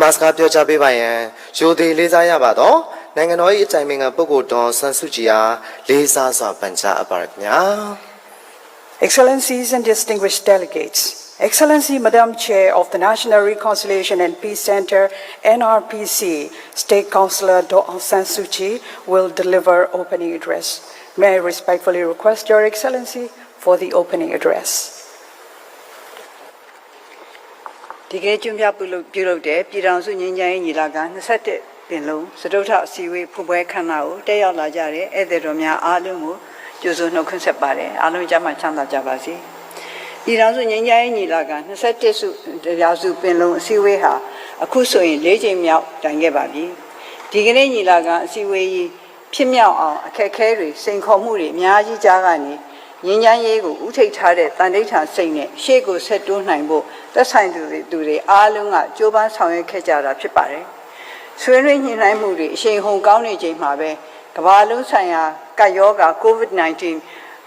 မတ်စကားပြောကြားပေးပါရန်ရိုသေလေးစားရပါတော့နိုင်ငံတော်၏အကြိုင်ပင်ခံပုဂ္ဂိုလ်တော်ဆန်စုကြည်အားလေးစားစွာပန်ကြားအပ်ပါရခင်ဗျာ Excellencies and distinguished delegates, Excellency Madam Chair of the National Reconciliation and Peace Center, NRPC, State Councillor Do Aung San Suu Kyi will deliver opening address. May I respectfully request Your Excellency for the opening address. ဒီကနေ့ကျွန်းပြပြုလုပ်ပြုလုပ်တဲ့ပြည်ထောင်စုငြိမ်းချမ်းရေးညီလာခံ27ပင်လုံးစတုထအစည်းအဝေးဖွင့်ပွဲခမ်းနားကိုတက်ရောက်လာကြတဲ့ဧည့်သည်တော်များအားလုံးကိုကြိုဆိုနှုတ်ခွန်းဆက်ပါတယ်အားလုံးကြမ်းမှချမ်းသာကြပါစေပြည်ထောင်စုငြိမ်းချမ်းရေးညီလာခံ27စုတရားစုပင်လုံးအစည်းအဝေးဟာအခုဆိုရင်၄ချိန်မြောက်တိုင်ခဲ့ပါပြီဒီကနေ့ညီလာခံအစည်းအဝေးကြီးဖြစ်မြောက်အောင်အခက်အခဲတွေစိန်ခေါ်မှုတွေအများကြီးကြားကနေ ငြိမ်းချမ်းရေးကိုဥထိတ်ထားတဲ့တန်ဋိဌာန်စိတ်နဲ့ရှေ့ကိုဆက်တိုးနိုင်ဖို့သက်ဆိုင်သူတွေသူတွေအားလုံးကကြိုးပမ်းဆောင်ရွက်ခဲ့ကြတာဖြစ်ပါတယ်။ဆွေးနွေးညှိနှိုင်းမှုတွေအရှိန်ဟုန်ကောင်းနေချိန်မှာပဲကမ္ဘာလုံးဆိုင်ရာကပ်ရောဂါ COVID-19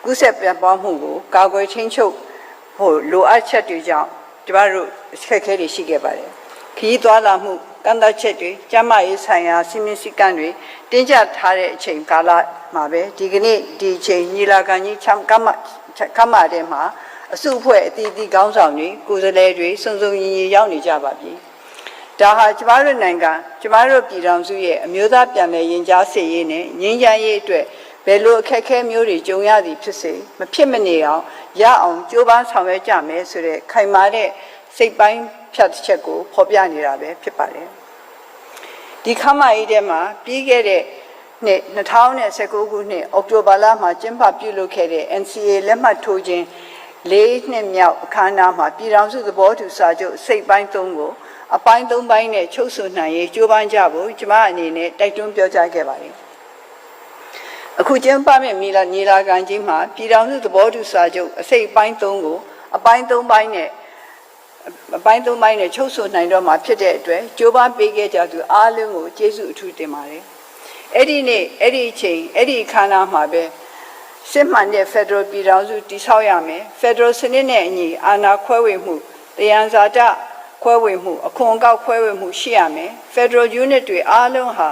ကူးစက်ပြန့်ပွားမှုကိုကာကွယ်ထိန်းချုပ်ဖို့လိုအပ်ချက်တွေကြောင့်ကျမတို့အခက်အခဲတွေရှိခဲ့ပါတယ်။ခရီးသွားလာမှု ကန့်သတ်ချက်တွေကျန်းမာရေးဆိုင်ရာစီမင်းစည်းကမ်းတွေတင်းကျပ်ထားတဲ့အချိန်ကာလမှာပဲဒီကနေ့ဒီအချိန်ညီလာခံကြီးချမ်းကမ္မကမ္မတဲ့မှာအစုအဖွဲ့အသီးသီးကောင်းဆောင်တွေကိုယ်စားလှယ်တွေစုံစုံညီညီရောက်နေကြပါပြီ။ဒါဟာကျမတို့နိုင်ငံကျမတို့ပြည်ထောင်စုရဲ့အမျိုးသားပြန်လည်ရင်ကြားစေရေးနဲ့ငြိမ်းချမ်းရေးအတွက်ဘယ်လိုအခက်အခဲမျိုးတွေကြုံရသည်ဖြစ်စေမဖြစ်မနေအောင်ရအောင်ကြိုးပမ်းဆောင်ရွက်ကြမယ်ဆိုတဲ့ခိုင်မာတဲ့ စိတ်ပိုင်းဖြတ်ချက်ကိုဖော်ပြနေတာပဲဖြစ်ပါတယ်။ဒီခမ်းမကြီးထဲမှာပြီးခဲ့တဲ့နှစ်2019ခုနှစ်အောက်တိုဘာလမှာကျင်းပပြုလုပ်ခဲ့တဲ့ NCA လက်မှတ်ထိုးခြင်းလေးနှစ်မြောက်အခမ်းအနားမှာပြည်ထောင်စုသဘောတူစာချုပ်စိတ်ပိုင်းသုံးကိုအပိုင်းသုံးပိုင်းနဲ့ချုပ်ဆိုနိုင်ရေးကြိုးပမ်းကြဖို့ကျမအနေနဲ့တိုက်တွန်းပြောကြားခဲ့ပါတယ်။အခုကျင်းပမယ့်မီလာညီလာခံကြီးမှာပြည်ထောင်စုသဘောတူစာချုပ်အစိတ်ပိုင်းသုံးကိုအပိုင်းသုံးပိုင်းနဲ့ အပိုင်းသုံးပိုင်းနဲ့ချုပ်ဆိုနိုင်တော့မှာဖြစ်တဲ့အတွက်ကြိုးပမ်းပေးခဲ့ကြသူအားလုံးကိုကျေးဇူးအထူးတင်ပါတယ်။အဲ့ဒီနေ့အဲ့ဒီအချိန်အဲ့ဒီခန္ဓာမှာပဲစစ်မှန်တဲ့ Federal ပြည်ထောင်စုတည်ဆောက်ရမယ်။ Federal စနစ်နဲ့အညီအာဏာခွဲဝေမှုတရားဇာတခွဲဝေမှုအခွန်အကောက်ခွဲဝေမှုရှိရမယ်။ Federal Unit တွေအားလုံးဟာ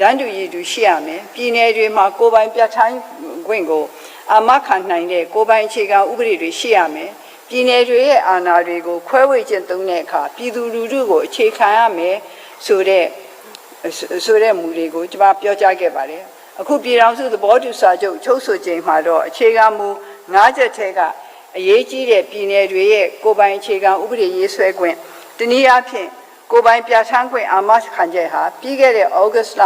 ဒန်းတူရည်တူရှိရမယ်။ပြည်내တွေမှာကိုယ်ပိုင်ပြဋ္ဌာန်းခွင့်ကိုအာမခံနိုင်တဲ့ကိုယ်ပိုင်အခြေခံဥပဒေတွေရှိရမယ်။ ပြည်내တွေရဲ့အာဏာတွေကိုခွဲဝေခြင်းသုံးတဲ့အခါပြည်သူလူထုကိုအခြေခံရမယ်ဆိုတဲ့ဆိုတဲ့မူတွေကိုကျွန်မပြောကြားခဲ့ပါတယ်အခုပြည်ထောင်စုသဘောတူစာချုပ်ချုပ်ဆိုခြင်းမှာတော့အခြေခံမူ၅ချက်ထဲကအရေးကြီးတဲ့ပြည်내တွေရဲ့ကိုယ်ပိုင်အခြေခံဥပဒေရေးဆွဲခွင့်တနည်းအားဖြင့်ကိုယ်ပိုင်ပြဋ္ဌာန်းခွင့်အာမခံချက်ဟာပြီးခဲ့တဲ့ဩဂတ်လ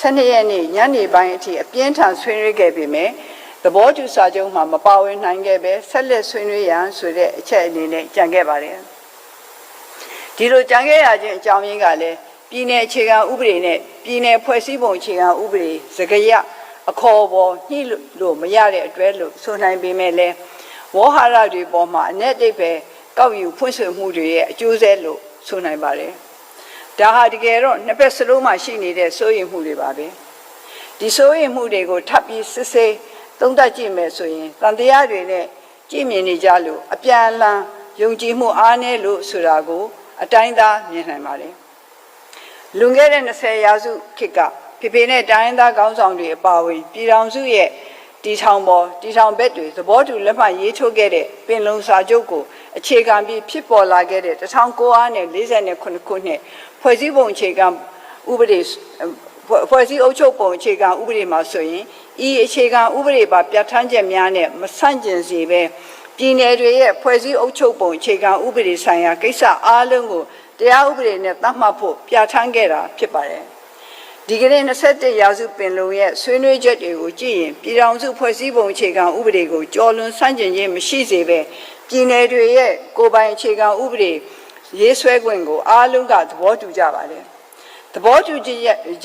12ရက်နေ့ညနေပိုင်းအထိအပြင်းထန်ဆွေးနွေးခဲ့ပေမဲ့ သဘောတူစာချုပ်မှာမပါဝင်နိုင်ခဲ့ပဲဆက်လက်ဆွေးနွေးရန်ဆိုတဲ့အချက်အနေနဲ့ကြံခဲ့ပါတယ်။ဒီလိုကြံခဲ့ရခြင်းအကြောင်းရင်းကလည်းပြည်내အခြေခံဥပဒေနဲ့ပြည်내ဖွဲ့စည်းပုံအခြေခံဥပဒေစကရအခေါ်ပေါ်ညှိလို့မရတဲ့အတွက်လို့ဆိုနိုင်ပေမဲ့လည်းဝေါ်ဟာရတွေပေါ်မှာအ ਨੇ တိတ်ပဲကောက်ယူဖွင့်ဆွမှုတွေရဲ့အကျိုးဆက်လို့ဆိုနိုင်ပါတယ်။ဒါဟာတကယ်တော့နှစ်ဖက်စလုံးမှာရှိနေတဲ့စိုးရိမ်မှုတွေပါပဲ။ဒီစိုးရိမ်မှုတွေကိုထပ်ပြီးစစ်ဆေး သုံးသပ်ကြည့်မယ်ဆိုရင်တန်တရားတွေနဲ့ကြည့်မြင်နေကြလို့အပြန်အလှန်ယုံကြည်မှုအားနည်းလို့ဆိုတာကို အတိုင်းသားမြင်နိုင်ပါတယ်လွန်ခဲ့တဲ့20ရာစုခေတ်ကဖေဖေနဲ့တိုင်းသားခေါင်းဆောင်တွေအပါအဝင်ပြည်ထောင်စုရဲ့တီထောင်ပေါ်တီထောင်ဘက်တွေသဘောတူလက်မှတ်ရေးထိုးခဲ့တဲ့ပင်လုံစာချုပ်ကိုအခြေခံပြီးဖြစ်ပေါ်လာခဲ့တဲ့1948ခုနှစ်ဖွဲ့စည်းပုံအခြေခံဥပဒေဖွဲ့စည်းအုပ်ချုပ်ပုံအခြေခံဥပဒေမှာဆိုရင် ဤအခြေခံဥပဒေပါပြဋ္ဌာန်းချက်များနဲ့မဆန့်ကျင်စေပဲပြည်내တွေရဲ့ဖွဲ့စည်းအုပ်ချုပ်ပုံအခြေခံဥပဒေဆိုင်ရာကိစ္စအားလုံးကိုတရားဥပဒေနဲ့သတ်မှတ်ဖို့ပြဋ္ဌာန်းခဲ့တာဖြစ်ပါတယ်ဒီကနေ့21ရာစုပင်လုံရဲ့ဆွေးနွေးချက်တွေကိုကြည့်ရင်ပြည်ထောင်စုဖွဲ့စည်းပုံအခြေခံဥပဒေကိုကျော်လွန်ဆန့်ကျင်ခြင်းမရှိစေပဲပြည်내တွေရဲ့ကိုယ်ပိုင်အခြေခံဥပဒေရေးဆွဲခွင့်ကိုအားလုံးကသဘောတူကြပါတယ် သဘောတူ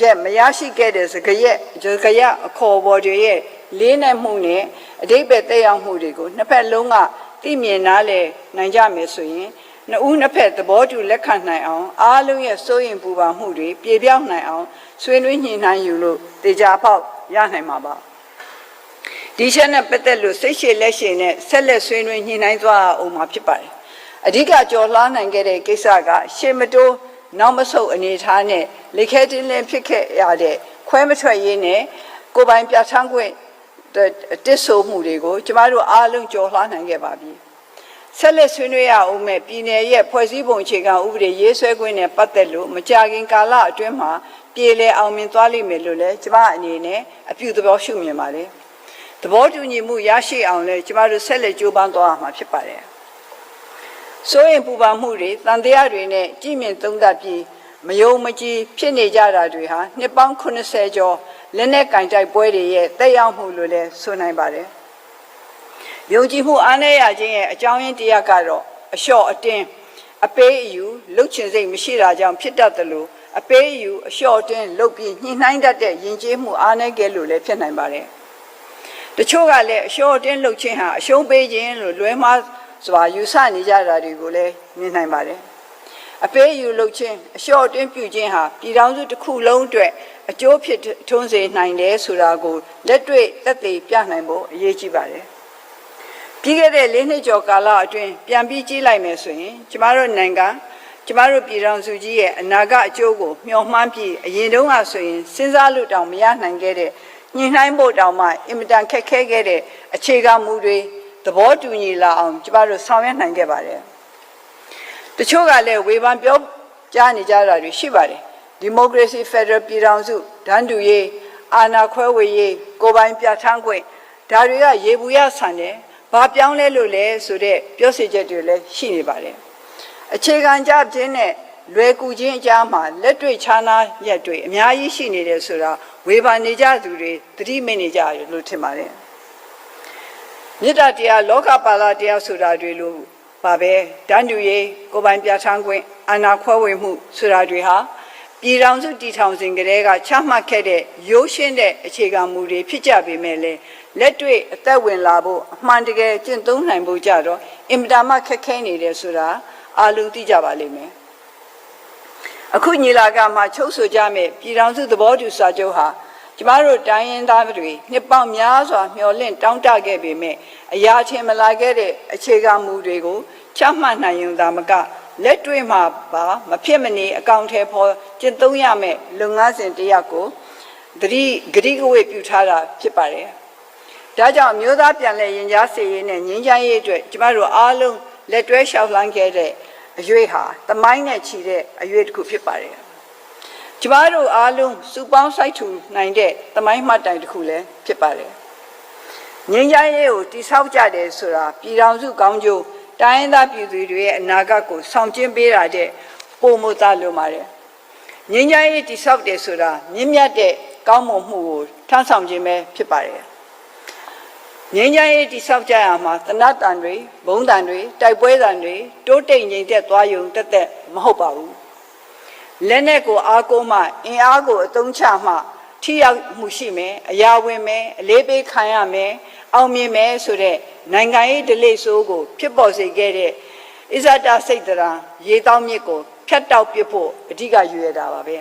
ချက်မရရှိခဲ့တဲ့စကရက်စကရအခေါ်ပေါ်တွေရဲ့လေးနက်မှုနဲ့အတိတ်ပဲတက်ရောက်မှုတွေကိုနှစ်ဖက်လုံးကသိမြင်နားလည်နိုင်ကြမယ်ဆိုရင်နှစ်ဦးနှစ်ဖက်သဘောတူလက်ခံနိုင်အောင်အားလုံးရဲ့စိုးရင်ပူပါမှုတွေပြေပြောင်းနိုင်အောင်ဆွေးနွေးညှိနှိုင်းယူလို့တေချာပေါက်ရနိုင်မှာပါဒီချက်နဲ့ပတ်သက်လို့စိတ်ရှည်လက်ရှည်နဲ့ဆက်လက်ဆွေးနွေးညှိနှိုင်းသွားအောင်မှာဖြစ်ပါတယ်အဓိကကြော်လွှားနိုင်ခဲ့တဲ့ကိစ္စကရှေမတိုး နောက်မဆုတ်အနေထားနဲ့လက်ခဲတင်းလင်းဖြစ်ခဲ့ရတဲ့ခွဲမထွက်ရေးနဲ့ကိုယ်ပိုင်ပြဋ္ဌာန်းခွင့်တစ်ဆိုမှုတွေကိုကျမတို့အားလုံးကြော်လွှားနိုင်ခဲ့ပါပြီဆက်လက်ဆွေးနွေးရအောင်မဲ့ပြည်내ရဲ့ဖွဲ့စည်းပုံအခြေခံဥပဒေရေးဆွဲခွင့်နဲ့ပတ်သက်လို့မကြာခင်ကာလအတွင်းမှာပြည်လဲအောင်မြင်သွားလိမ့်မယ်လို့လည်းကျမအနေနဲ့အပြုသဘောရှုမြင်ပါတယ်သဘောတူညီမှုရရှိအောင်လည်းကျမတို့ဆက်လက်ကြိုးပမ်းသွားရမှာဖြစ်ပါတယ် စိုးရင်ပူပန်မှုတွေတန်တရားတွေနဲ့ကြည်မြင်သုံးသပ်ပြီးမယုံမကြည်ဖြစ်နေကြတာတွေဟာနှစ်ပေါင်း80ကျော်လက်နဲ့ကင်တိုက်ပွဲတွေရဲ့တက်ရောက်မှုလို့လည်းဆိုနိုင်ပါတယ်။ယုံကြည်မှုအားနည်းရခြင်းရဲ့အကြောင်းရင်းတရားကတော့အလျှော့အတင်းအပေးအယူလှုပ်ချင်စိတ်မရှိတာကြောင့်ဖြစ်တတ်တယ်လို့အပေးအယူအလျှော့အတင်းလှုပ်ပြီးညှိနှိုင်းတတ်တဲ့ယဉ်ကျေးမှုအားနည်းခဲ့လို့လည်းဖြစ်နိုင်ပါတယ်။တချို့ကလည်းအလျှော့အတင်းလှုပ်ခြင်းဟာအရှုံးပေးခြင်းလို့လွဲမှား စွာယူဆနေကြတာတွေကိုလည်းမြင်နိုင်ပါတယ်။အပေးယူလှုပ်ခြင်းအလျှော့အတင်းပြုခြင်းဟာပြည်ထောင်စုတစ်ခုလုံးအတွက်အကျိုးဖြစ်ထွန်းစေနိုင်တယ်ဆိုတာကိုလက်တွေ့သက်သေပြနိုင်ဖို့အရေးကြီးပါတယ်။ပြီးခဲ့တဲ့၄နှစ်ကျော်ကာလအတွင်းပြန်ပြီးကြည့်လိုက်မယ်ဆိုရင်ကျမတို့နိုင်ငံကျမတို့ပြည်ထောင်စုကြီးရဲ့အနာဂတ်အကျိုးကိုမျှော်မှန်းပြီးအရင်တုန်းကဆိုရင်စဉ်းစားလို့တောင်မရနိုင်ခဲ့တဲ့ညှိနှိုင်းဖို့တောင်မှအင်မတန်ခက်ခဲခဲ့တဲ့အခြေခံမူတွေ သဘောတူညီလာအောင်ကျမတို့ဆောင်ရွက်နိုင်ခဲ့ပါတယ်။တချို့ကလည်းဝေဖန်ပြောကြားနေကြတာတွေရှိပါတယ်။ဒီမိုကရေစီဖက်ဒရယ်ပြည်ထောင်စုဒန်းတူရေးအာဏာခွဲဝေရေးကိုယ်ပိုင်ပြဋ္ဌာန်းခွင့်ဒါတွေကရေဘူးရဆန်တယ်။ဘာပြောင်းလဲလို့လဲဆိုတဲ့ပြောဆိုချက်တွေလည်းရှိနေပါတယ်။အခြေခံကြခြင်းနဲ့လွယ်ကူခြင်းအကြားမှာလက်တွေ့ခြားနာရက်တွေအများကြီးရှိနေတယ်ဆိုတာဝေဖန်နေကြသူတွေသတိမိနေကြရလို့ထင်ပါတယ် မေတ္တာတရားလောကပါဠတရားဆိုတာတွေလို့ပါပဲတန်တူရေးကိုယ်ပိုင်ပြဋ္ဌာန်းခွင့်အာဏာခွဲဝေမှုဆိုတာတွေဟာပြည်ထောင်စုတည်ထောင်စဉ်ကတည်းကချမှတ်ခဲ့တဲ့ရိုးရှင်းတဲ့အခြေခံမူတွေဖြစ်ကြပေမဲ့လည်းလက်တွေ့အသက်ဝင်လာဖို့အမှန်တကယ်ကျင့်သုံးနိုင်ဖို့ကြတော့အင်မတန်မှခက်ခဲနေတယ်ဆိုတာအားလုံးသိကြပါလိမ့်မယ်အခုညီလာခံမှာချုပ်ဆိုကြမယ်ပြည်ထောင်စုသဘောတူစာချုပ်ဟာ ကျမတို့တိုင်းရင်းသားတွေနှစ်ပေါင်းများစွာမျှော်လင့်တောင်းတခဲ့ပေမဲ့အရာချင်းမလာခဲ့တဲ့အခြေခံမူတွေကိုချမှတ်နိုင်ရင်သာမကလက်တွေ့မှာပါမဖြစ်မနေအကောင့်ထဲပေါ်ကျင့်သုံးရမယ်လုပ်ငန်းစဉ်တစ်ရပ်ကိုသတိဂရိကဝေပြုထားတာဖြစ်ပါတယ်ဒါကြောင့်မျိုးသားပြန်လည်ရင်ကြားစေရေးနဲ့ငြိမ်းချမ်းရေးအတွက်ကျမတို့အားလုံးလက်တွဲလျှောက်လှမ်းခဲ့တဲ့အရွေးဟာတမိုင်းနဲ့ချီတဲ့အရွေးတစ်ခုဖြစ်ပါတယ်။ ကျမတို့အားလုံးစုပေါင်းစိုက်ထူနိုင်တဲ့တမိုင်းမှတ်တိုင်တစ်ခုလည်းဖြစ်ပါတယ်။ငြိမ်းချမ်းရေးကိုတိဆောက်ကြတယ်ဆိုတာပြည်ထောင်စုကောင်းကျိုးတိုင်းရင်းသားပြည်သူတွေရဲ့အနာဂတ်ကိုဆောင်ကျဉ်ပေးတာတဲ့ပုံမသားလိုပါတယ်။ငြိမ်းချမ်းရေးတိဆောက်တယ်ဆိုတာမြင့်မြတ်တဲ့ကောင်းမွန်မှုကိုထမ်းဆောင်ခြင်းပဲဖြစ်ပါတယ်။ငင်းကြရေးတိဆောက်ကြရမှာတနတ်တန်တွေဘုံတန်တွေတိုက်ပွဲတန်တွေတိုးတိတ်ငြိမ်သက်သွားယုံတက်တက်မဟုတ်ပါဘူး လက်နဲ့ကိုအားကိုးမှအင်အားကိုအသုံးချမှထိရောက်မှုရှိမယ်အရာဝင်မယ်အလေးပေးခံရမယ်အောင်မြင်မယ်ဆိုတဲ့နိုင်ငံရေးဒလိဆိုးကို ဖြစ်ပေါ်စေခဲ့တဲ့အစ္ဆဒစိတ်တရာရေတောင်းမြစ်ကိုဖြတ်တောက်ပစ်ဖို့အဓိကယူရတာပါပဲ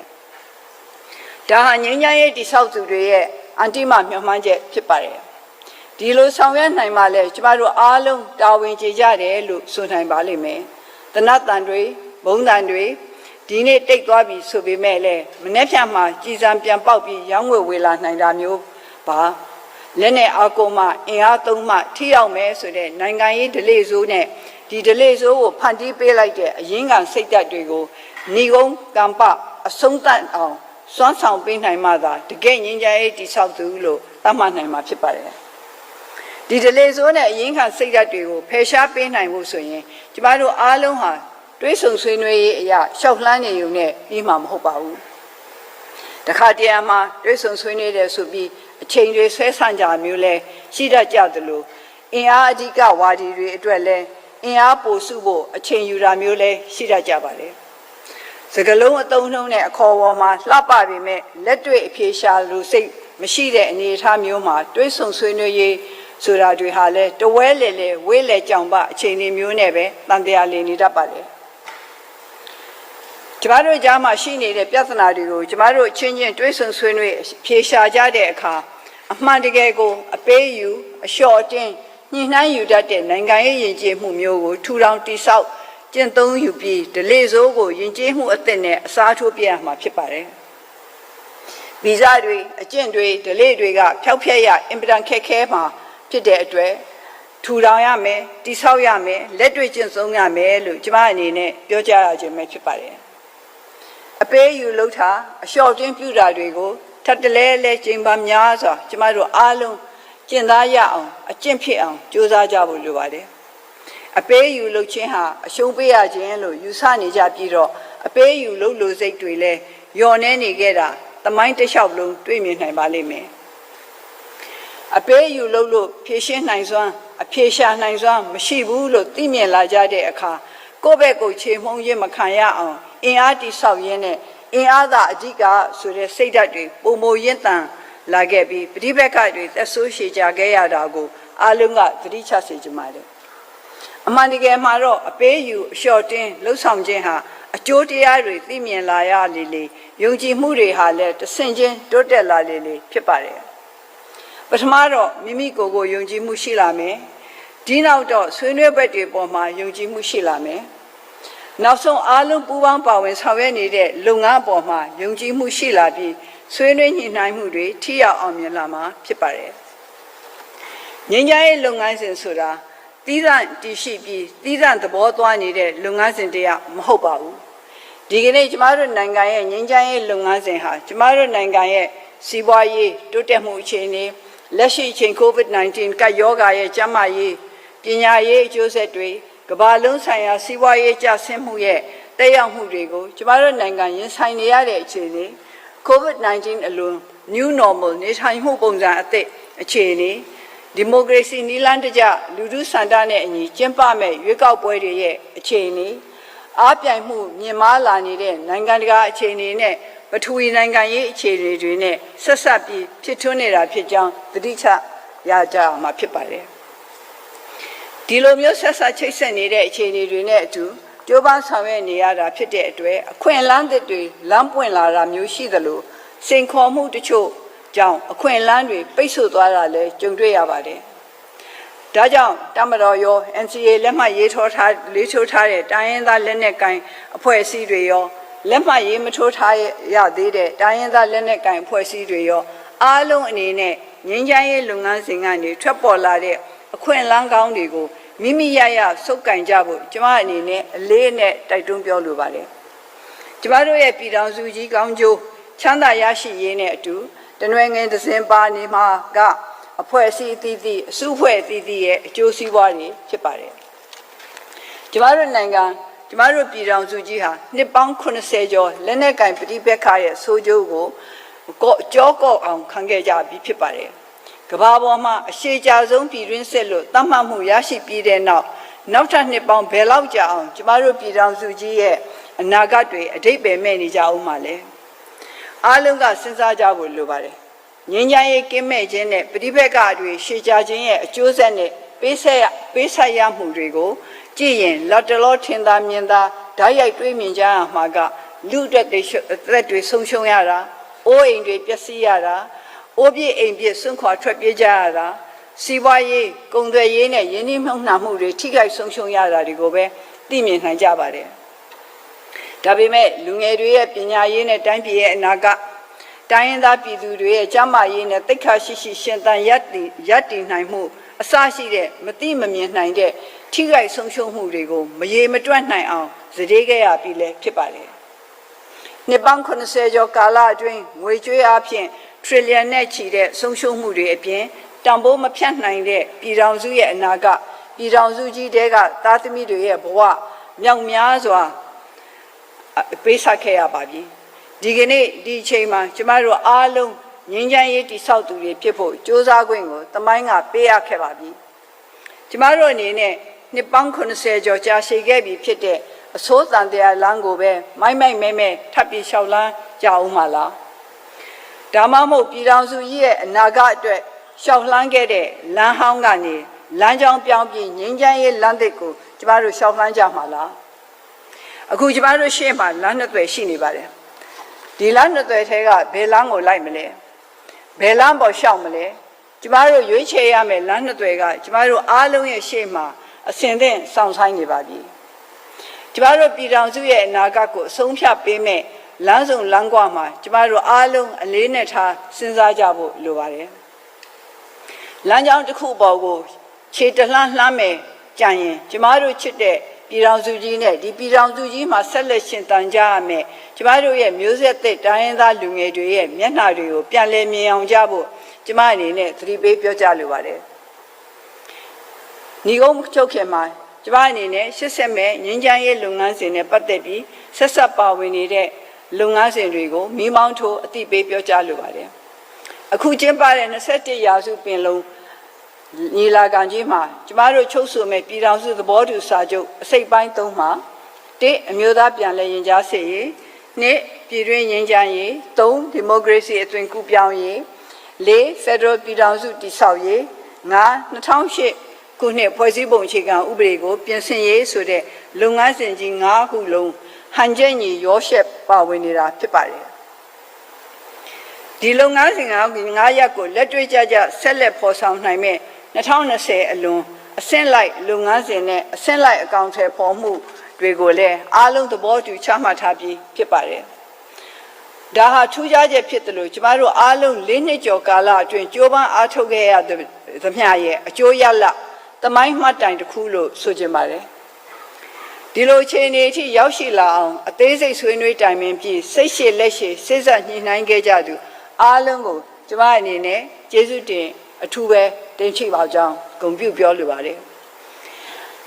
ဒါဟာငင်းကြရေးတိဆောက်သူတွေရဲ့အန်တိမမျှော်မှန်းချက်ဖြစ်ပါတယ်ဒီလိုဆောင်ရွက်နိုင်မှလဲကျမတို့အားလုံးတာဝန်ကျေကြတယ်လို့ဆိုနိုင်ပါလိမ့်မယ်။တနတ်တန်တွေဘုံတန်တွေ ဒီနေ့တိတ်သွားပြီဆိုပေမဲ့လဲမနေ့ဖြန်မှာကြည်စံပြန်ပေါက်ပြီးရောင်းဝယ်ဝေလာနိုင်တာမျိုးပါလက်နဲ့အာကုံမှအင်အားသုံးမှထိရောက်မယ်ဆိုတဲ့နိုင်ငံရေးဒလေဆိုးနဲ့ဒီဒလေဆိုးကိုဖန်တီးပေးလိုက်တဲ့အရင်းခံစိတ်ဓာတ်တွေကိုဏီကုန်းကံပအဆုံးသတ်အောင်စွမ်းဆောင်ပေးနိုင်မှသာတကယ့်ငြိမ်းချမ်းရေးတိဆောက်သူလို့သတ်မှတ်နိုင်မှာဖြစ်ပါတယ်ဒီဒလေဆိုးနဲ့အရင်ခံစိတ်ဓာတ်တွေကိုဖယ်ရှားပေးနိုင်ဖို့ဆိုရင်ကျမတို့အားလုံးဟာ တွေးဆုံဆွေးနွေးရေးအရာရှောက်လှမ်းနေုံနဲ့ပြီးမှာမဟုတ်ပါဘူးတခါတရံမှာတွေးဆုံဆွေးနွေးတယ်ဆိုပြီးအချိန်တွေဆွဲဆန့်ကြမျိုးလဲရှိတတ်ကြသလိုအင်အားအဓိကဝါဒီတွေအတွက်လဲအင်အားပိုစုဖို့အချိန်ယူတာမျိုးလဲရှိတတ်ကြပါလေစကလုံးအတုံးနှုံးနဲ့အခေါ်ပေါ်မှာလှပပေမဲ့လက်တွေ့အဖြေရှာလို့စိတ်မရှိတဲ့အနေအထားမျိုးမှာတွေးဆုံဆွေးနွေးရေးဆိုတာတွေဟာလဲတဝဲလေလေဝေးလေကြောင်ပအချိန်တွေမျိုးနဲ့ပဲတန်တရားလည်နေတတ်ပါလေ ကျမတို့ကြားမှာရှိနေတဲ့ပြဿနာတွေကိုကျမတို့အချင်းချင်းတွေးဆုံဆွေးနွေးဖြေရှာကြတဲ့အခါအမှန်တကယ်ကိုအပေးယူအလျှော့အတင်းညှိနှိုင်းယူတတ်တဲ့နိုင်ငံရေးယဉ်ကျေးမှုမျိုးကိုထူထောင်တိဆောက်ကျင့်သုံးယူပြီးဒလေစိုးကိုယဉ်ကျေးမှုအသစ်နဲ့အစားထိုးပြရမှာဖြစ်ပါတယ်ဗီဇတွေအကျင့်တွေဒလေတွေကဖျောက်ဖျက်ရအင်ပဒန်ခက်ခဲမှာဖြစ်တဲ့အတွက်ထူထောင်ရမယ်တိဆောက်ရမယ်လက်တွေ့ကျင့်သုံးရမယ်လို့ကျမအနေနဲ့ပြောကြားရခြင်းပဲဖြစ်ပါတယ် အပေးယူလှုပ်တာအလျှော့တင်းပြူတာတွေကိုထပ်တလဲလဲကျင်းပါများစွာကျမတို့အားလုံးကျင့်သားရအောင်အကျင့်ဖြစ်အောင်ကြိုးစားကြဖို့လိုပါတယ်အပေးယူလှုပ်ခြင်းဟာအရှုံးပေးရခြင်းလို့ယူဆနေကြပြီးတော့အပေးယူလှုပ်လို့စိတ်တွေလဲညော်နေနေခဲ့တာသမိုင်းတစ်လျှောက်လုံးတွေ့မြင်နိုင်ပါလိမ့်မယ်အပေးယူလှုပ်လို့ဖြည့်ရှင်းနိုင်စွမ်းအဖြေရှာနိုင်စွမ်းမရှိဘူးလို့သိမြင်လာကြတဲ့အခါကိုယ့်ဘက်ကိုခြေမှုန်းရင်းမခံရအောင် အင်အားတိဆောက်ရင်းနဲ့အင်အားသာအဓိကဆိုတဲ့စိတ်ဓာတ်တွေပုံမရင့်တန်လာခဲ့ပြီးပဋိပက္ခတွေသက်ဆိုးရှည်ကြခဲ့ရတာကိုအလုံးကသတိချစေချင်ပါတယ်အမှန်တကယ်မှာတော့အပေးယူအလျှော့တင်းလှုပ်ဆောင်ခြင်းဟာအကျိုးတရားတွေသိမြင်လာရလေလေယုံကြည်မှုတွေဟာလည်းတဆင့်ချင်းတိုးတက်လာလေလေဖြစ်ပါတယ်ပထမတော့မိမိကိုယ်ကိုယုံကြည်မှုရှိလာမယ်ဒီနောက်တော့ဆွေးနွေးဘက်တွေပေါ်မှာယုံကြည်မှုရှိလာမယ် နောက်ဆုံးအားလုံးပူးပေါင်းပါဝင်ဆောင်ရွက်နေတဲ့လုပ်ငန်းပေါ်မှာယုံကြည်မှုရှိလာပြီးဆွေးနွေးညှိနှိုင်းမှုတွေထိရောက်အောင်မြင်လာမှာဖြစ်ပါတယ်ငြိမ်းချမ်းရေးလုပ်ငန်းစဉ်ဆိုတာသီးသန့်တည်ရှိပြီးသီးသန့်သဘောသွားနေတဲ့လုပ်ငန်းစဉ်တရားမဟုတ်ပါဘူးဒီကနေ့ကျမတို့နိုင်ငံရဲ့ငြိမ်းချမ်းရေးလုပ်ငန်းစဉ်ဟာကျမတို့နိုင်ငံရဲ့စီးပွားရေးတိုးတက်မှုအခြေအနေလက်ရှိအချိန် COVID-19 ကပ်ရောဂါရဲ့ကျန်းမာရေးပညာရေးအကျိုးဆက်တွေ ကမ္ဘာလုံးဆိုင်ရာစီးပွားရေးကျဆင်းမှုရဲ့တက်ရောက်မှုတွေကိုကျမတို့နိုင်ငံရင်ဆိုင်နေရတဲ့အခြေအနေ COVID-19 အလွန် new normal နေထိုင်မှုပုံစံအသစ်အခြေအနေဒီမိုကရေစီနည်းလမ်းတကျလူထုစန္ဒနဲ့အညီကျင်းပမဲ့ရွေးကောက်ပွဲတွေရဲ့အခြေအနေအားပြိုင်မှုမြင့်မားလာနေတဲ့နိုင်ငံတကာအခြေအနေနဲ့ပထဝီနိုင်ငံရေးအခြေအနေတွေနဲ့ဆက်ဆက်ပြီးဖြစ်ထွန်းနေတာဖြစ်ကြောင်းသတိချရကြမှာဖြစ်ပါတယ် ဒီလိုမျိုးဆက်ဆက်ချိတ်ဆက်နေတဲ့အခြေအနေတွေနဲ့အတူကြိုးပမ်းဆောင်ရွက်နေရတာဖြစ်တဲ့အတွက်အခွင့်အလမ်းတွေလမ်းပွင့်လာတာမျိုးရှိသလိုစိန်ခေါ်မှုတချို့ကြောင့်အခွင့်အလမ်းတွေပိတ်ဆို့သွားတာလည်းကြုံတွေ့ရပါတယ်။ဒါကြောင့်တမတော်ရော NCA လက်မှတ်ရေးထိုးထားလေးချိုးထားတဲ့တိုင်းရင်းသားလက်နက်ကိုင်အဖွဲ့အစည်းတွေရောလက်မှတ်ရေးမထိုးထားရသေးတဲ့တိုင်းရင်းသားလက်နက်ကိုင်အဖွဲ့အစည်းတွေရောအားလုံးအနေနဲ့ငြိမ်းချမ်းရေးလုပ်ငန်းစဉ်ကနေထွက်ပေါ်လာတဲ့ အခွင့်အလမ်းကောင်းတွေကိုမိမိရရစုပ်ကင်ကြဖို့ကျမအနေနဲ့အလေးနဲ့တိုက်တွန်းပြောလိုပါတယ်။ကျမတို့ရဲ့ပြည်တော်စုကြီးကောင်းကျိုးချမ်းသာရရှိရေးနဲ့အတူတနွယ်ငင်သစင်ပါနေမှာကအဖွဲ့အစည်းအသီးသီးအစုအဖွဲ့အသီးသီးရဲ့အကျိုးစီးပွားတွေဖြစ်ပါတယ်။ကျမတို့နိုင်ငံကျမတို့ပြည်တော်စုကြီးဟာနှစ်ပေါင်း80ကျော်လက်နက်ကင်ပဋိပက္ခရဲ့ဆိုးကျိုးကိုကော့ကြောကော့အောင်ခံခဲ့ကြပြီးဖြစ်ပါတယ်။ ကဘာပေါ်မှာအရှိကြဆုံးပြည်တွင်းစစ်လို့သတ်မှတ်မှုရရှိပြီးတဲ့နောက်နောက်ထပ်နှစ်ပေါင်းဘယ်လောက်ကြာအောင်ကျမတို့ပြည်တော်စုကြီးရဲ့အနာဂတ်တွေအတိတ်ပဲမဲ့နေကြအောင်ပါလဲ။အားလုံးကစဉ်းစားကြဖို့လိုပါတယ်။ငြိမ်းချမ်းရေးကင်းမဲ့ခြင်းနဲ့ပဋိပက္ခတွေရှေ့ကြခြင်းရဲ့အကျိုးဆက်နဲ့ပေးဆက်ပေးဆက်ရမှုတွေကိုကြည့်ရင်လော်တလောထင်သာမြင်သာဓာတ်ရိုက်တွေးမြင်ကြရမှာကလူအတွက်တွေအသက်တွေဆုံးရှုံးရတာအိုးအိမ်တွေပျက်စီးရတာ အိုးပြည့်အိမ်ပြည့်ဆွန့်ခွာထွက်ပြေးကြရတာစီးပွားရေးကုန်သွယ်ရေးနဲ့ယင်းနှိမ့်နှံမှုတွေထိခိုက်ဆုံးရှုံးရတာတွေကိုပဲသိမြင်နိုင်ကြပါတယ်ဒါပေမဲ့လူငယ်တွေရဲ့ပညာရေးနဲ့တိုင်းပြည်ရဲ့အနာဂတ်တိုင်းရင်းသားပြည်သူတွေရဲ့ကျန်းမာရေးနဲ့တိတ်ခါရှိရှိရှင်သန်ရပ်တည်ရပ်တည်နိုင်မှုအစရှိတဲ့မတိမမြင်နိုင်တဲ့ထိခိုက်ဆုံးရှုံးမှုတွေကိုမရေမတွက်နိုင်အောင်စတေးခဲ့ရပြီလဲဖြစ်ပါတယ်။နှစ်ပေါင်း80ကျော်ကာလအတွင်းငွေကြွေးအားဖြ င့် trillion နဲ့ချီတဲ့ဆုံးရှုံးမှုတွေအပြင်တန်ဖိုးမဖြတ်နိုင်တဲ့ပြည်ထောင်စုရဲ့အနာဂတ်ပြည်ထောင်စုကြီးတဲကသားသမီးတွေရဲ့ဘဝမြောက်များစွာပေးဆက်ခဲ့ရပါပြီ။ဒီကနေ့ဒီအချိန်မှာကျမတို့အားလုံးငြိမ်းချမ်းရေးတိဆောက်သူတွေဖြစ်ဖို့စ조사ခွင့်ကိုတမိုင်းကပေးရခဲ့ပါပြီ။ကျမတို့အနေနဲ့နှစ်ပေါင်း80ကျော်ကြာရှည်ခဲ့ပြီဖြစ်တဲ့အစိုးတန်တရားလမ်းကိုပဲမိုက်မိုက်မဲမဲထပ်ပြီးလျှောက်လန်းကြအောင်မလား။ ဒါမှမဟုတ်ပြည်တော်စုကြီးရဲ့အနာဂတ်အတွက်လျှောက်လှမ်းခဲ့တဲ့လမ်းဟောင်းကနေလမ်းကြောင်းပြောင်းပြီးငြိမ်းချမ်းရေးလမ်းသစ်ကိုကျမတို့လျှောက်လှမ်းကြမှာလား။အခုကျမတို့ရှေ့မှာလမ်းနှစ်သွယ်ရှိနေပါတယ်။ဒီလမ်းနှစ်သွယ်ထဲကဘယ်လမ်းကိုလိုက်မလဲ။ဘယ်လမ်းပေါ်လျှောက်မလဲ။ကျမတို့ရွေးချယ်ရမယ်လမ်းနှစ်သွယ်ကကျမတို့အားလုံးရဲ့ရှေ့မှာအစဉ်သင့်စောင့်ဆိုင်နေပါပြီကျမတို့ပြည်ထောင်စုရဲ့အနာဂတ်ကိုအဆုံးဖြတ်ပေးမဲ့ လမ်းစုံလမ်းကွာမှာကျမတို့အားလုံးအလေးနဲ့ထားစဉ်းစားကြဖို့လိုပါတယ်လမ်းကြောင်းတစ်ခုပေါ်ကိုခြေတလှမ်းလှမ်းမယ်ကြံရင် ကျမတို့ချစ်တဲ့ပြည်ထောင်စုကြီးနဲ့ဒီပြည်ထောင်စုကြီးမှာဆက်လက်ရှင်တန်ကြရမယ်ကျမတို့ရဲ့မျိုးဆက်သက်တိုင်းရင်းသားလူငယ်တွေရဲ့မျက်နှာတွေကိုပြန်လည်မြင်အောင်ကြဖို့ကျမအနေနဲ့သတိပေးပြောကြားလိုပါတယ်ညီကုန်းချုပ်ခင်မှာကျမအနေနဲ့ရှစ်ဆက်မဲ့ငင်းချမ်းရေးလုပ်ငန်းစဉ်နဲ့ပတ်သက်ပြီးဆက်ဆက်ပါဝင်နေတဲ့ လုပ်ငန်းစဉ်တွေကိုမိမောင်းထိုးအသိပေးပြောကြားလိုပါတယ်အခုကျင်းပတဲ့21ရာစုပင်လုံးညီလာခံကြီးမှာကျမတို့ချုပ်ဆိုမဲ့ပြည်ထောင်စုသဘောတူစာချုပ်အစိတ်ပိုင်း၃မှာ၁အမျိုးသားပြန်လည်ရင်ကြားစေရေး၂ပြည်တွင်းရင်ကြားရေး၃ဒီမိုကရေစီအသွင်ကူးပြောင်းရေး၄ဖက်ဒရယ်ပြည်ထောင်စုတည်ဆောက်ရေး၅2008ခုနှစ်ဖွဲ့စည်းပုံအခြေခံဥပဒေကိုပြင်ဆင်ရေးဆိုတဲ့လုပ်ငန်းစဉ်ကြီး၅ခုလုံး ဟန်ချက်ညီရောရှက်ပါဝင်နေတာဖြစ်ပါတယ်ဒီလုပ်ငန်းစဉ်က9ရက်ကိုလက်တွေ့ကြကြဆက်လက်ဖော်ဆောင်နိုင်မဲ့2020အလွန်အဆင့်လိုက်လုပ်ငန်းစဉ်နဲ့အဆင့်လိုက်အကောင့်ထဲပေါ်မှုတွေကိုလည်းအားလုံးသဘောတူချမှတ်ထားပြီးဖြစ်ပါတယ်။ဒါဟာထူးခြားချက်ဖြစ်တယ်လို့ကျမတို့အားလုံး၄နှစ်ကျော်ကာလအတွင်းကြိုးပမ်းအားထုတ်ခဲ့ရသမျှရဲ့အကျိုးရလဒ်သမိုင်းမှတ်တိုင်တစ်ခုလို့ဆိုချင်ပါတယ်။ ဒီလိုအခြေအနေအထိရောက်ရှိလာအောင်အသေးစိတ်ဆွေးနွေးတိုင်ပင်ပြီးစိတ်ရှည်လက်ရှည်စိတ်ဆက်ညှိနှိုင်းခဲ့ကြသူအားလုံးကိုကျမအနေနဲ့ကျေးဇူးတင်အထူးပဲတင်ချိပါကြောင်းဂုဏ်ပြုပြောလိုပါတယ်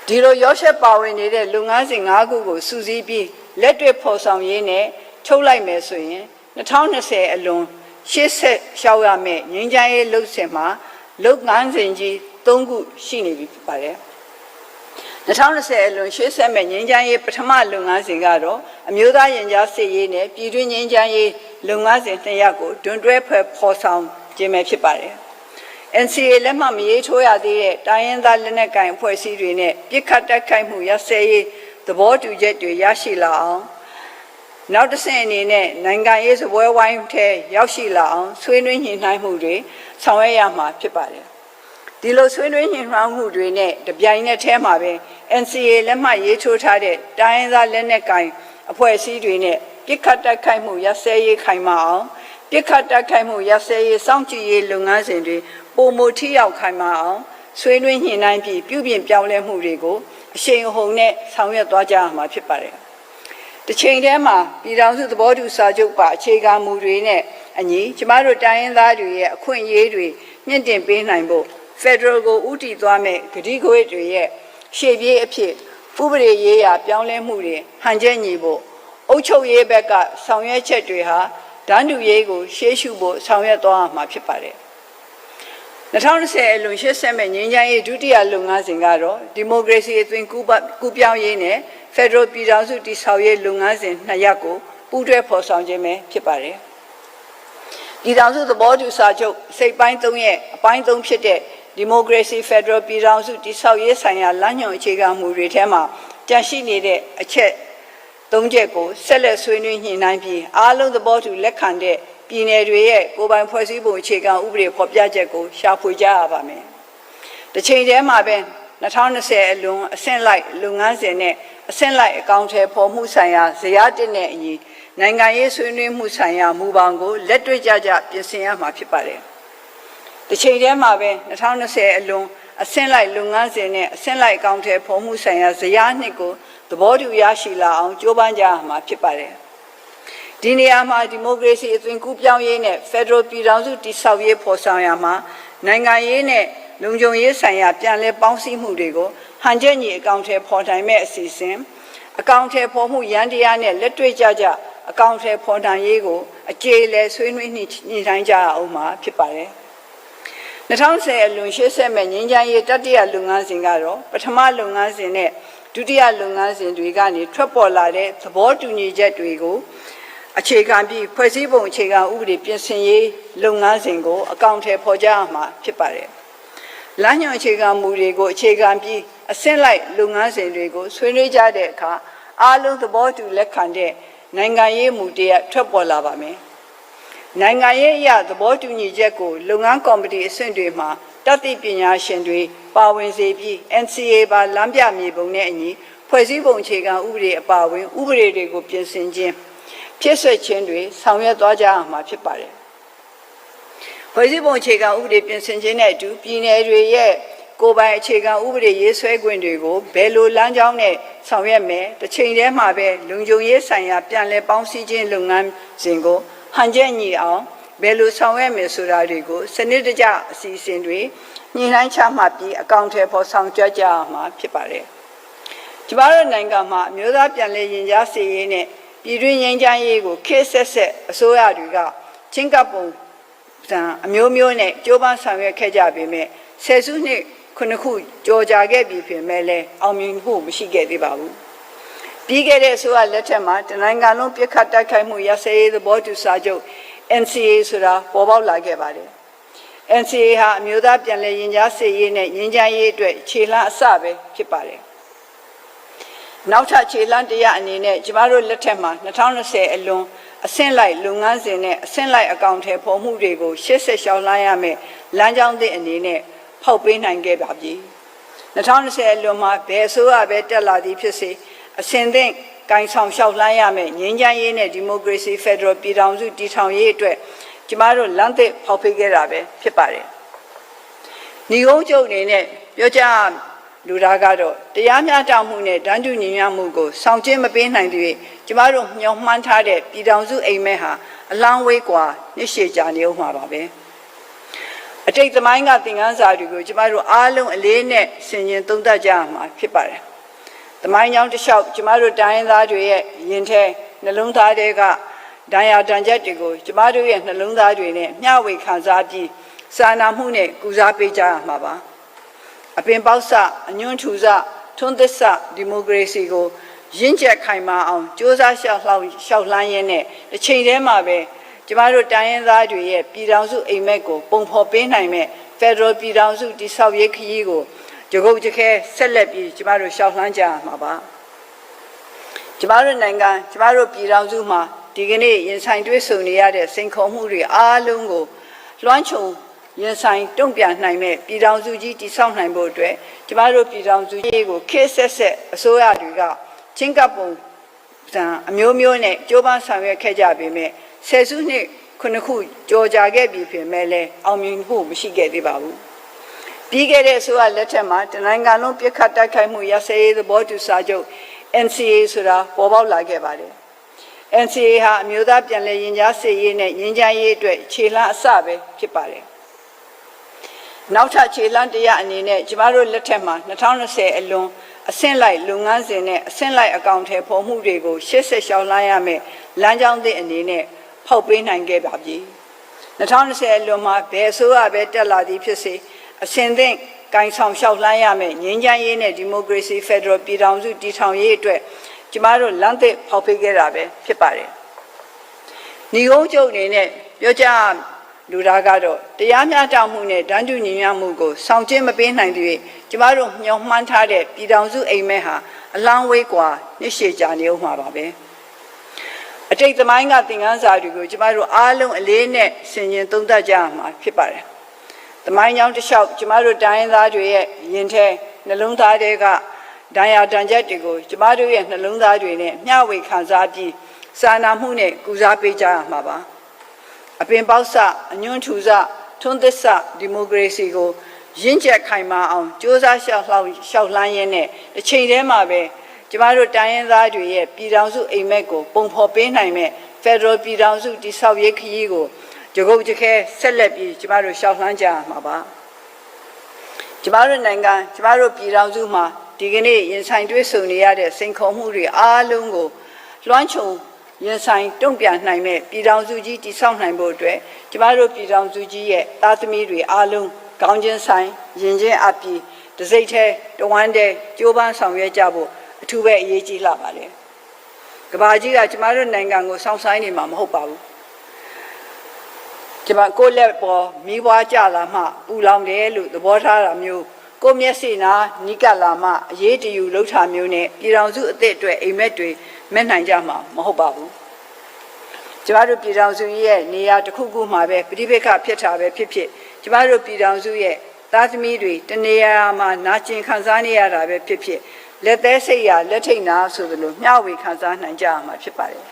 ဒီလိုရောရှက်ပါဝင်နေတဲ့လုပ်ငန်းစဉ်၅ခုကိုစူးစီးပြီးလက်တွေ့ဖော်ဆောင်ရင်းနဲ့ထုတ်လိုက်မယ်ဆိုရင်2020အလွန်ရှေ့ဆက်ရှောက်ရမယ့်ငင်းချမ်းရေးလှုပ်ဆင်မှာလုပ်ငန်းစဉ်ကြီး၃ခုရှိနေပြီဖြစ်ပါတယ် 2020အလွန်ရှေ့ဆက်မဲ့ငင်းချမ်းရေးပထမလုပ်ငန်းစဉ်ကတော့အမျိုးသားရင်ကြားစစ်ရေးနဲ့ပြည်တွင်းငင်းချမ်းရေးလုပ်ငန်းစဉ်တစ်ရပ်ကိုတွင်တွဲဖွဲ့ဖော်ဆောင်ခြင်းပဲဖြစ်ပါတယ်။ NCA လက်မှတ်မရေးထိုးရသေးတဲ့တိုင်းရင်းသားလက်နက်ကိုင်အဖွဲ့အစည်းတွေနဲ့ပြစ်ခတ်တိုက်ခိုက်မှုရစဲရေးသဘောတူချက်တွေရရှိလာအောင်နောက်တစ်ဆင့်အနေနဲ့နိုင်ငံရေးစပွဲဝိုင်းထဲရောက်ရှိလာအောင်ဆွေးနွေးညှိနှိုင်းမှုတွေဆောင်ရွက်ရမှာဖြစ်ပါတယ်။ ဒီလိုဆွေးနွေးညှိနှိုင်းမှုတွေနဲ့တပြိုင်နက်တည်းမှာပဲ NCA လက်မှတ်ရေးထိုးထားတဲ့တိုင်းရင်းသားလက်နက်ကိုင်အဖွဲ့အစည်းတွေနဲ့ပြစ်ခတ်တိုက်ခိုက်မှုရပ်စဲရေးခိုင်မာအောင်ပြစ်ခတ်တိုက်ခိုက်မှုရပ်စဲရေးစောင့်ကြည့်ရေးလုပ်ငန်းစဉ်တွေပုံမထိရောက်ခိုင်မာအောင်ဆွေးနွေးညှိနှိုင်းပြီးပြုပြင်ပြောင်းလဲမှုတွေကိုအရှိန်အဟုန်နဲ့ဆောင်ရွက်သွားကြရမှာဖြစ်ပါတယ်။တစ်ချိန်တည်းမှာပြည်ထောင်စုသဘောတူစာချုပ်ပါအခြေခံမူတွေနဲ့အညီကျမတို့တိုင်းရင်းသားတွေရဲ့အခွင့်အရေးတွေမြင့်တင်ပေးနိုင်ဖို့ Federal ကိုဥတီသွားမဲ့ဂတိကဝတ်တွေရဲ့ရှေ့ပြေးအဖြစ်ဥပဒေရေးရာပြောင်းလဲမှုတွေဟန်ချက်ညီဖို့အုပ်ချုပ်ရေးဘက်ကဆောင်ရွက်ချက်တွေဟာဒန်းတူရေးကိုရှေးရှုဖို့ဆောင်ရွက်သွားမှာဖြစ်ပါတယ်2020အလွန်ရှေ့ဆက်မဲ့ငင်းချမ်းရေးဒုတိယလုပ်ငန်းစဉ်ကတော့ဒီမိုကရေစီအသွင်ကူးပကူးပြောင်းရေးနဲ့ဖက်ဒရယ်ပြည်ထောင်စုတည်ဆောက်ရေးလုပ်ငန်းစဉ်နှစ်ရပ်ကိုပူးတွဲဖော်ဆောင်ခြင်းပဲဖြစ်ပါတယ်။ပြည်ထောင်စုသဘောတူစာချုပ်စိတ်ပိုင်း၃ရဲ့အပိုင်း၃ဖြစ်တဲ့ ဒီမိုကရေစီဖက်ဒရယ်ပြည်ထောင်စုတည်ဆောက်ရေးဆိုင်ရာလမ်းညွှန်အခြေခံမူတွေထဲမှာကြန့်ရှိနေတဲ့အချက်သုံးချက်ကိုဆက်လက်ဆွေးနွေးညှိနှိုင်းပြီးအားလုံးသဘောတူလက်ခံတဲ့ပြည်내တွေရဲ့ကိုယ်ပိုင်ဖွဲ့စည်းပုံအခြေခံဥပဒေဖော်ပြချက်ကိုရှာဖွေကြရပါမယ်။တစ်ချိန်တည်းမှာပဲ2020အလွန်အဆင့်လိုက်လုပ်ငန်းစဉ်နဲ့အဆင့်လိုက်အကောင့်ထဲပေါ်မှုဆိုင်ရာဇယားတစ်နဲ့အညီနိုင်ငံရေးဆွေးနွေးမှုဆိုင်ရာမူပေါင်းကိုလက်တွေ့ကြကြပြင်ဆင်ရမှာဖြစ်ပါတယ်။ တစ်ချိန်တည်းမှာပဲ2020အလွန်အဆင့်လိုက်လုပ်ငန်းစဉ်နဲ့အဆင့်လိုက်အကောင့်ထဲပေါ်မှုဆိုင်ရာဇယားနှစ်ကိုသဘောတူရရှိလာအောင်ကြိုးပမ်းကြရမှာဖြစ်ပါတယ်။ဒီနေရာမှာဒီမိုကရေစီအသွင်ကူးပြောင်းရေးနဲ့ဖက်ဒရယ်ပြည်ထောင်စုတည်ဆောက်ရေးဖော်ဆောင်ရမှာနိုင်ငံရေးနဲ့လုံခြုံရေးဆိုင်ရာပြန်လည်ပေါင်းစည်းမှုတွေကိုဟန်ချက်ညီအကောင့်ထဲပေါ်နိုင်မဲ့အစီအစဉ်အကောင့်ထဲပေါ်မှုရန်တရားနဲ့လက်တွေ့ကြကြအကောင့်ထဲပေါ်နိုင်ရေးကိုအကျေအလည်ဆွေးနွေးညှိနှိုင်းကြအောင်မှာဖြစ်ပါတယ်။ 2010အလွန်ရှေ့ဆက်မဲ့ငင်းချမ်းရေးတတိယလုပ်ငန်းစဉ်ကတော့ပထမလုပ်ငန်းစဉ်နဲ့ဒုတိယလုပ်ငန်းစဉ်တွေကနေထွက်ပေါ်လာတဲ့သဘောတူညီချက်တွေကိုအခြေခံပြီးဖွဲ့စည်းပုံအခြေခံဥပဒေပြင်ဆင်ရေးလုပ်ငန်းစဉ်ကိုအကောင့်ထဲပေါ်ကြရမှာဖြစ်ပါတယ်။လမ်းညွှန်အခြေခံမူတွေကိုအခြေခံပြီးအဆင့်လိုက်လုပ်ငန်းစဉ်တွေကိုဆွေးနွေးကြတဲ့အခါအားလုံးသဘောတူလက်ခံတဲ့နိုင်ငံရေးမူတရားထွက်ပေါ်လာပါမယ်။ နိုင်ငံရေးအရသဘောတူညီချက်ကိုလုပ်ငန်းကော်မတီအဆင့်တွေမှာတတ်သိပညာရှင်တွေပါဝင်စေပြီး NCA ပါလမ်းပြမြေပုံနဲ့အညီဖွဲ့စည်းပုံအခြေခံဥပဒေအပါအဝင်ဥပဒေတွေကိုပြင်ဆင်ခြင်းဖြစ်ဆွခြင်းတွေဆောင်ရွက်သွားကြရမှာဖြစ်ပါတယ်ဖွဲ့စည်းပုံအခြေခံဥပဒေပြင်ဆင်ခြင်းနဲ့အတူပြည်내တွေရဲ့ကိုယ်ပိုင်အခြေခံဥပဒေရေးဆွဲခွင့်တွေကိုဘယ်လိုလမ်းကြောင်းနဲ့ဆောင်ရွက်မယ်တစ်ချိန်တည်းမှာပဲလုံခြုံရေးဆိုင်ရာပြန်လည်ပေါင်းစည်းခြင်းလုပ်ငန်းစဉ်ကို ဟန်ချက်ညီအောင်ဘယ်လိုဆောင်ရွက်မယ်ဆိုတာတွေကိုစနစ်တကျအစီအစဉ်တွေညှိနှိုင်းချမှတ်ပြီးအကောင့်ထဲပေါ်ဆောင်ကြွကြရမှာဖြစ်ပါတယ်။ကျမတို့နိုင်ငံမှာအမျိုးသားပြန်လည်ရင်ကြားစီရေးနဲ့ပြည်တွင်းငြိမ်းချမ်းရေးကိုခေတ်ဆက်ဆက်အစိုးရတွေကချင်းကပ်ပုံစံအမျိုးမျိုးနဲ့ကြိုးပမ်းဆောင်ရွက်ခဲ့ကြပေမဲ့ဆယ်စုနှစ်ခုနှစ်ခုကြော်ကြာခဲ့ပြီဖြစ်မဲ့လည်းအောင်မြင်မှုမရှိခဲ့သေးပါဘူး။ ပြီးခဲ့တဲ့အစိုးရလက်ထက်မှာတနိုင်ငံလုံးပြစ်ခတ်တိုက်ခိုက်မှုရစရေးသဘောတူစာချုပ် NCA ဆိုတာပေါ်ပေါက်လာခဲ့ပါတယ်။ NCA ဟာအမျိုးသားပြန်လည်ရင်ကြားစေ့ရေးနဲ့ရင်ကြားရေးအတွက်ခြေလှမ်းအစပဲဖြစ်ပါတယ်။နောက်ထပ်ခြေလှမ်းတစ်ရအနေနဲ့ကျမတို့လက်ထက်မှာ2020အလွန်အဆင့်လိုက်လုပ်ငန်းစဉ်နဲ့အဆင့်လိုက်အကောင့်ထဲပေါ်မှုတွေကိုရှေ့ဆက်ရှောင်လန်းရမယ်လမ်းကြောင်းသစ်အနေနဲ့ဖောက်ပေးနိုင်ခဲ့ပါပြီ။2020အလွန်မှာဘယ်အစိုးရပဲတက်လာသည်ဖြစ်စေ အစဉ်သင့်ကင်ဆောင်လျှောက်လှမ်းရမယ်ငြိမ်းချမ်းရေးနဲ့ဒီမိုကရေစီဖက်ဒရယ်ပြည်ထောင်စုတည်ထောင်ရေးအတွက်ကျမတို့လမ်းသစ်ဖောက်ပေးခဲ့တာပဲဖြစ်ပါတယ်။ညီကုန်းချုပ်အနေနဲ့ပြောကြလူသားကတော့တရားမျှတမှုနဲ့တန်းတူညီမျှမှုကိုဆောင်ကျဉ်မပေးနိုင်သေးကျမတို့မျှော်မှန်းထားတဲ့ပြည်ထောင်စုအိမ်မက်ဟာအလောင်းဝေးกว่าနှစ်ရှည်ကြာနေဦးမှာပါပဲ။အတိတ်သမိုင်းကသင်ခန်းစာတွေကိုကျမတို့အားလုံးအလေးနဲ့ဆင်ခြင်သုံးသပ်ကြရမှာဖြစ်ပါတယ်။ သမိုင်းကြောင်းတစ်လျှောက်ကျမတို့တိုင်းရင်းသားတွေရဲ့ရင်ထဲနှလုံးသားတွေကဒဏ်ရာဒဏ်ချက်တွေကိုကျမတို့ရဲ့နှလုံးသားတွေနဲ့မျှဝေခံစားပြီးစာနာမှုနဲ့ကုစားပေးကြရမှာပါအပင်ပေါက်စအညွန့်ထူစထွန်းသစ်စဒီမိုကရေစီကိုရင့်ကျက်ခိုင်မာအောင်စ조사ရှောက်လှောက်ရှောက်လှမ်းရင်းနဲ့တစ်ချိန်တည်းမှာပဲကျမတို့တိုင်းရင်းသားတွေရဲ့ပြည်ထောင်စုအိမ်မက်ကိုပုံဖော်ပေးနိုင်မဲ့ဖက်ဒရယ်ပြည်ထောင်စုတည်ဆောက်ရေးခရီးကို ကြကုတ်ကြခဲဆက်လက်ပြီးကျမတို့ရှောက်လှမ်းကြရမှာပါကျမတို့နိုင်ငံကျမတို့ပြည်ထောင်စုမှာဒီကနေ့ရင်ဆိုင်တွေ့ဆုံနေရတဲ့စိန်ခေါ်မှုတွေအားလုံးကိုလွှမ်းခြုံရင်ဆိုင်တုံ့ပြန်နိုင်မဲ့ပြည်ထောင်စုကြီးတည်ဆောက်နိုင်ဖို့အတွက်ကျမတို့ပြည်ထောင်စုကြီးကိုခေတ်ဆက်ဆက်အစိုးရတွေကချင်းကပ်ပုံစံအမျိုးမျိုးနဲ့ကြိုးပမ်းဆောင်ရွက်ခဲ့ကြပေမဲ့ဆယ်စုနှစ်ခုနှစ်ခုကြော်ကြာခဲ့ပြီဖြစ်မဲ့လည်းအောင်မြင်မှုမရှိခဲ့သေးပါဘူး ပြီးခဲ့တဲ့အစိုးရလက်ထက်မှာတနိုင်ငံလုံးပြစ်ခတ်တိုက်ခိုက်မှုရစရေးသဘောတူစာချုပ် NCA ဆိုတာပေါ်ပေါက်လာခဲ့ပါတယ် NCA ဟာအမျိုးသားပြန်လည်ရင်ကြားစေ့ရေးနဲ့ရင်ကြားရေးအတွက်ခြေလှမ်းအစပဲဖြစ်ပါတယ်။နောက်ထပ်ခြေလှမ်းတစ်ရအနေနဲ့ကျမတို့လက်ထက်မှာ2020အလွန်အဆင့်လိုက်လုပ်ငန်းစဉ်နဲ့အဆင့်လိုက်အကောင့်ထဲပေါ်မှုတွေကိုရှေ့ဆက်ရှောင်လန်းရမယ်လမ်းကြောင်းသစ်အနေနဲ့ဖောက်ပေးနိုင်ခဲ့ပါပြီ။2020အလွန်မှာဘယ်အစိုးရပဲတက်လာသည်ဖြစ်စေ အရှင်သင်ကင်ဆောင်လျှောက်လှမ်းရမယ်ငြိမ်းချမ်းရေးနဲ့ဒီမိုကရေစီဖက်ဒရယ်ပြည်ထောင်စုတည်ထောင်ရေးအတွက်ကျမတို့လမ်းသစ်ဖောက်ပေးခဲ့တာပဲဖြစ်ပါတယ်။ညီကုန်းကျုပ်အနေနဲ့ပြောကြလူသားကတော့တရားမျှတမှုနဲ့တန်းတူညီမျှမှုကိုဆောင်ကျဉ်မပေးနိုင်သေး၍ကျမတို့မျှော်မှန်းထားတဲ့ပြည်ထောင်စုအိမ်မက်ဟာအလောင်းဝေးကွာနှိရှေကြနေဦးမှာပါပဲ။အတိတ်သမိုင်းကသင်ခန်းစာတွေကိုကျမတို့အားလုံးအလေးနဲ့ဆင်ခြင်သုံးသပ်ကြရမှာဖြစ်ပါတယ်။ သမိုင်းကြောင်းတစ်လျှောက်ကျမတို့တိုင်းရင်းသားတွေရဲ့ရင်ထဲနှလုံးသားတွေကဒဏ်ရာဒဏ်ချက်တွေကိုကျမတို့ရဲ့နှလုံးသားတွေနဲ့မျှဝေခံစားပြီးစာနာမှုနဲ့ကုစားပေးကြရမှာပါအပင်ပေါက်စအညွန့်ထူစထွန်းသစ်စဒီမိုကရေစီကိုရင့်ကျက်ခိုင်မာအောင်စ조사ရှောက်လှောက်ရှောက်လှမ်းရင်းနဲ့တစ်ချိန်တည်းမှာပဲကျမတို့တိုင်းရင်းသားတွေရဲ့ပြည်ထောင်စုအိမ်မက်ကိုပုံဖော်ပေးနိုင်မဲ့ဖက်ဒရယ်ပြည်ထောင်စုတည်ဆောက်ရေးခရီးကို ကြကုတ်ကြခဲဆက်လက်ပြီးကျမတို့ရှောက်လှမ်းကြရမှာပါကျမတို့နိုင်ငံကျမတို့ပြည်ထောင်စုမှာဒီကနေ့ရင်ဆိုင်တွေ့ဆုံနေရတဲ့စိန်ခေါ်မှုတွေအားလုံးကိုလွှမ်းခြုံရင်ဆိုင်တုံ့ပြန်နိုင်မဲ့ပြည်ထောင်စုကြီးတည်ဆောက်နိုင်ဖို့အတွက်ကျမတို့ပြည်ထောင်စုကြီးရဲ့သားသမီးတွေအားလုံးကောင်းခြင်းဆိုင်ရင်ချင်းအပ်ပြီးတစိမ့်သေးတဝမ်းတဲ့ကြိုးပမ်းဆောင်ရွက်ကြဖို့အထူးပဲအရေးကြီးလာပါတယ်။ကဘာကြီးကကျမတို့နိုင်ငံကိုစောင့်ဆိုင်နေမှာမဟုတ်ပါဘူး။ ကျမကိုယ့်လက်ပေါ်မိဘွားကြလာမှပူလောင်တယ်လို့သဘောထားတာမျိုးကိုမျက်စိနာနိကလာမအရေးတယူလှုပ်ထာမျိုးနဲ့ပြည်တော်စုအသစ်အတွက်အိမ်မက်တွေမဲ့နိုင်ကြမှာမဟုတ်ပါဘူးကျမတို့ပြည်တော်စုရဲ့နေရာတစ်ခုခုမှာပဲပြိပက္ခဖြစ်တာပဲဖြစ်ဖြစ်ကျမတို့ပြည်တော်စုရဲ့သားသမီးတွေတနေရာမှာနာကျင်ခံစားနေရတာပဲဖြစ်ဖြစ်လက်သေးစိတ်ရလက်ထိတ်နာဆိုသလိုမျှဝေခံစားနိုင်ကြရမှာဖြစ်ပါတယ်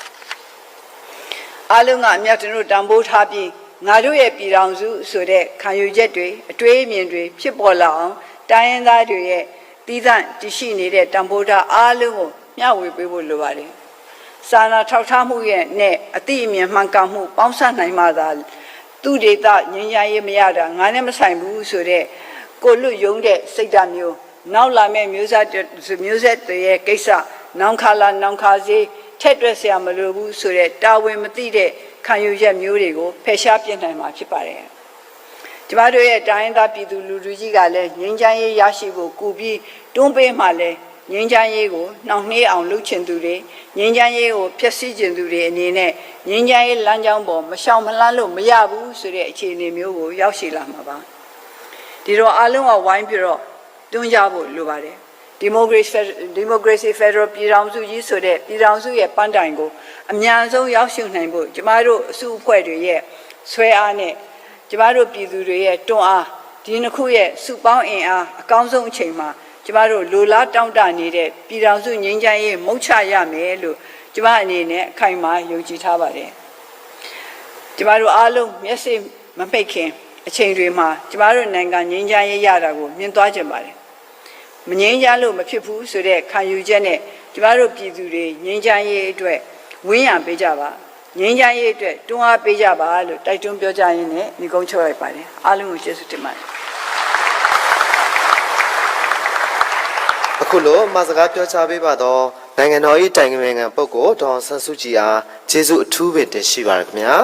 အားလုံးကအမြတ်တို့တံပိုးထားပြီး ငါတို့ရဲ့ပြည်ထောင်စုဆိုတဲ့ခံယူချက်တွေအတွေးအမြင်တွေဖြစ်ပေါ်လာအောင်တိုင်းရင်းသားတွေရဲ့တည်သန့်တရှိနေတဲ့တံပိုးထားအားလုံးကိုမျှဝေပေးဖို့လိုပါတယ်။စာနာထောက်ထားမှုရဲ့နဲ့အတိအမြင်မှန်ကန်မှုပေါင်းစပ်နိုင်မှသာသူဒေတာငြိမ်းချမ်းရေးမရတာငါနဲ့မဆိုင်ဘူးဆိုတဲ့ကိုလွတ်ယုံတဲ့စိတ်ဓာတ်မျိုးနောက်လာမယ့်မျိုးဆက်မျိုးဆက်တွေရဲ့ကိစ္စနောင်ခါလာနောင်ခါစီထက်တွက်ဆရာမလိုဘူးဆိုတဲ့တာဝန်မသိတဲ့ ခံယူချက်မျိုးတွေကိုဖယ်ရှားပြစ်နိုင်မှာဖြစ်ပါတယ်ကျမတို့ရဲ့တိုင်းရင်းသားပြည်သူလူထုကြီးကလည်းငြိမ်းချမ်းရေးရရှိဖို့ကူပြီးတွန်းပေးမှလည်းငြိမ်းချမ်းရေးကိုနှောင့်နှေးအောင်လုပ်ချင်သူတွေငြိမ်းချမ်းရေးကိုဖျက်ဆီးချင်သူတွေအနေနဲ့ငြိမ်းချမ်းရေးလမ်းကြောင်းပေါ်မရှောင်မလန်းလို့မရဘူးဆိုတဲ့အခြေအနေမျိုးကိုရောက်ရှိလာမှာပါဒီတော့အားလုံးကဝိုင်းပြီးတော့တွန်းကြဖို့လိုပါတယ် ဒီမိုကရေစီဒီမိုကရေစီဖက်ဒရယ်ပြည်ထောင်စုကြီးဆိုတဲ့ပြည်ထောင်စုရဲ့ပန်းတိုင်ကိုအမြန်ဆုံးရောက်ရှိနိုင်ဖို့ကျမတို့အစုအဖွဲ့တွေရဲ့ဆွဲအားနဲ့ကျမတို့ပြည်သူတွေရဲ့တွန်းအားဒီနှစ်ခုရဲ့စုပေါင်းအင်အားအကောင်းဆုံးအချိန်မှာကျမတို့လိုလားတောင့်တနေတဲ့ပြည်ထောင်စုငြိမ်းချမ်းရေးမုတ်ချရမယ်လို့ကျမအနေနဲ့အခိုင်အမာယုံကြည်ထားပါတယ်ကျမတို့အားလုံးမျက်စိမပိတ်ခင်အချိန်တွေမှာကျမတို့နိုင်ငံငြိမ်းချမ်းရေးရတာကိုမြင်သွားကြပါတယ် မငြိမ်းချမ်းလို့မဖြစ်ဘူးဆိုတဲ့ခံယူချက်နဲ့ကျမတို့ပြည်သူတွေငြိမ်းချမ်းရေးအတွက်ဝင်းရံပေးကြပါငြိမ်းချမ်းရေးအတွက်တွန်းအားပေးကြပါလို့တိုက်တွန်းပြောကြရင်းနဲ့ညီကုန်းချုပ်လိုက်ပါတယ်အားလုံးကိုကျေးဇူးတင်ပါတယ်အခုလိုမစကားပြောချပေးပါတော့နိုင်ငံတော်၏တိုင်ပင်ခံပုဂ္ဂိုလ်ဒေါ်ဆန်းစုကြည်အားကျေးဇူးအထူးပဲတင်ရှိပါရခင်ဗျာ